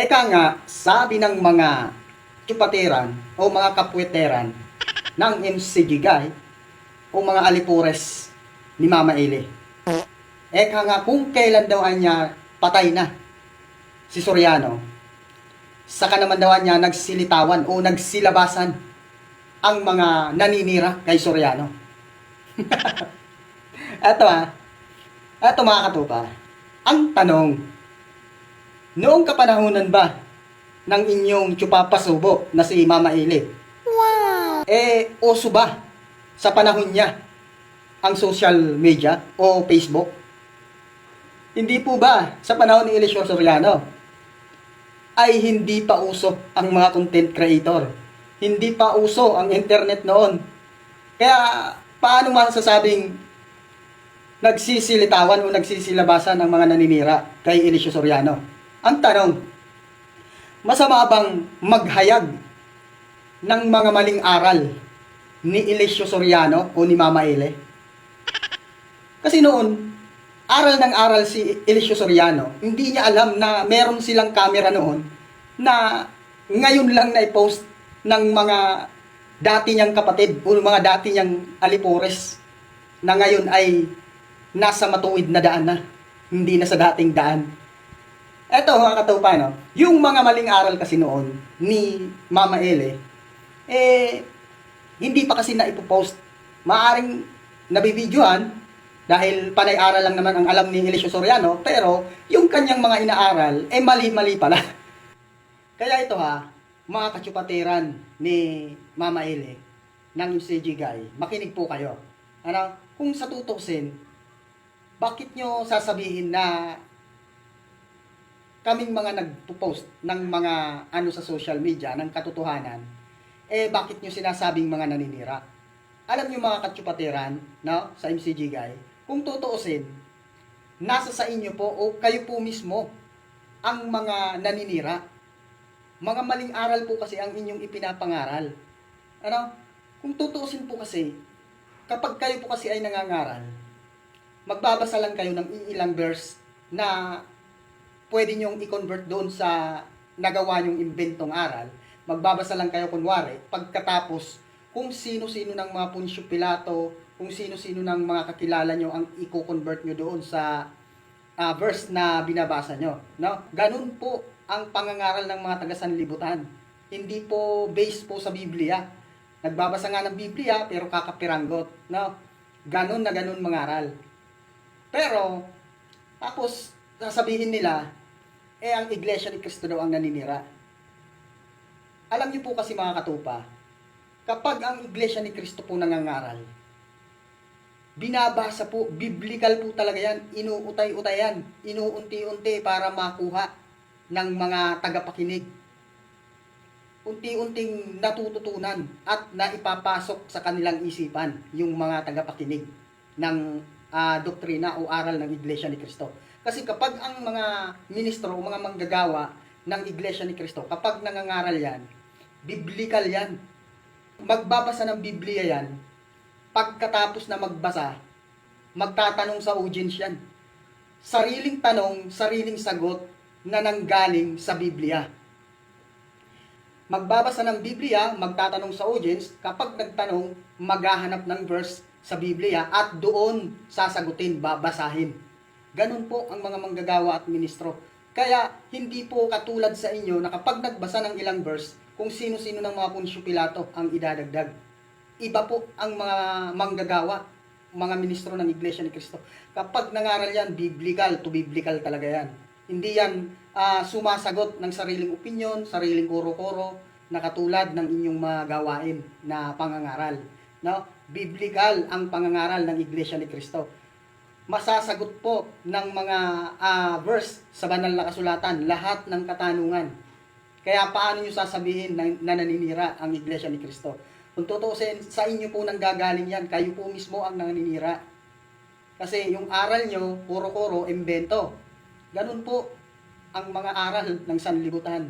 Eka nga, sabi ng mga chupateran o mga kapweteran ng MC Gigay o mga alipures ni Mama Eli. Eka nga, kung kailan daw niya patay na si Soriano, saka naman daw niya nagsilitawan o nagsilabasan ang mga naninira kay Soriano. Eto ah, eto mga katupa, ang tanong, noong kapanahunan ba ng inyong tsupapasubo na si Mama Eli? Wow! Eh, uso ba sa panahon niya ang social media o Facebook? Hindi po ba sa panahon ni Eliseo Soriano ay hindi pa uso ang mga content creator? Hindi pa uso ang internet noon. Kaya paano masasabing nagsisilitawan o nagsisilabasan ang mga naninira kay Eliseo Soriano? Ang tanong, masama bang maghayag ng mga maling aral ni Eliseo Soriano o ni Mama Ele? Kasi noon, aral ng aral si Eliseo Soriano, hindi niya alam na meron silang camera noon na ngayon lang na-post ng mga dati niyang kapatid o mga dati niyang alipores na ngayon ay nasa matuwid na daan na, hindi na sa dating daan. Eto mga katupa, no? yung mga maling aral kasi noon ni Mama Ele, eh, hindi pa kasi na ipopost. Maaring nabibidyohan dahil panay aral lang naman ang alam ni Eliseo Soriano, pero yung kanyang mga inaaral, eh mali-mali pala. Kaya ito ha, mga kachupateran ni Mama Ele ng UCG Guy, makinig po kayo. Ano, kung sa tutusin, bakit nyo sasabihin na kaming mga nagpo-post ng mga ano sa social media, ng katotohanan, eh bakit nyo sinasabing mga naninira? Alam nyo mga kachupateran, no, sa MCG Guy, kung tutuusin, nasa sa inyo po o kayo po mismo ang mga naninira. Mga maling aral po kasi ang inyong ipinapangaral. Ano? Kung tutuusin po kasi, kapag kayo po kasi ay nangangaral, magbabasa lang kayo ng ilang verse na pwede nyong i-convert doon sa nagawa nyong inventong aral. Magbabasa lang kayo kunwari, pagkatapos kung sino-sino ng mga Poncio Pilato, kung sino-sino ng mga kakilala nyo ang i-convert nyo doon sa ah, verse na binabasa nyo. No? Ganun po ang pangangaral ng mga taga-sanlibutan. Hindi po based po sa Biblia. Nagbabasa nga ng Biblia pero kakapiranggot. No? Ganun na ganun mangaral. Pero, tapos, sasabihin nila, eh ang Iglesia ni Cristo daw ang naninira. Alam niyo po kasi mga katupa, kapag ang Iglesia ni Cristo po nangangaral, binabasa po, biblical po talaga yan, inuutay-utay yan, inuunti-unti para makuha ng mga tagapakinig. Unti-unting natututunan at naipapasok sa kanilang isipan yung mga tagapakinig ng ah, doktrina o aral ng Iglesia ni Cristo. Kasi kapag ang mga ministro o mga manggagawa ng Iglesia ni Cristo, kapag nangangaral yan, biblical yan. Magbabasa ng Biblia yan, pagkatapos na magbasa, magtatanong sa audience yan. Sariling tanong, sariling sagot na nanggaling sa Biblia. Magbabasa ng Biblia, magtatanong sa audience, kapag nagtanong, maghahanap ng verse sa Biblia at doon sasagutin, babasahin. Ganun po ang mga manggagawa at ministro. Kaya hindi po katulad sa inyo na kapag nagbasa ng ilang verse, kung sino-sino ng mga Poncio Pilato ang idadagdag. Iba po ang mga manggagawa, mga ministro ng Iglesia ni Cristo. Kapag nangaral yan, biblical to biblical talaga yan. Hindi yan ah, sumasagot ng sariling opinion, sariling kuro-koro, na katulad ng inyong mga gawain na pangangaral. No? Biblical ang pangangaral ng Iglesia ni Cristo. Masasagot po ng mga ah, verse sa banal na kasulatan lahat ng katanungan. Kaya paano nyo sasabihin na, na naninira ang Iglesia ni Cristo? Kung tutuusin, sa inyo po nang gagaling yan. Kayo po mismo ang naninira. Kasi yung aral nyo, puro-koro, imbento. Ganun po ang mga aral ng sanlibutan.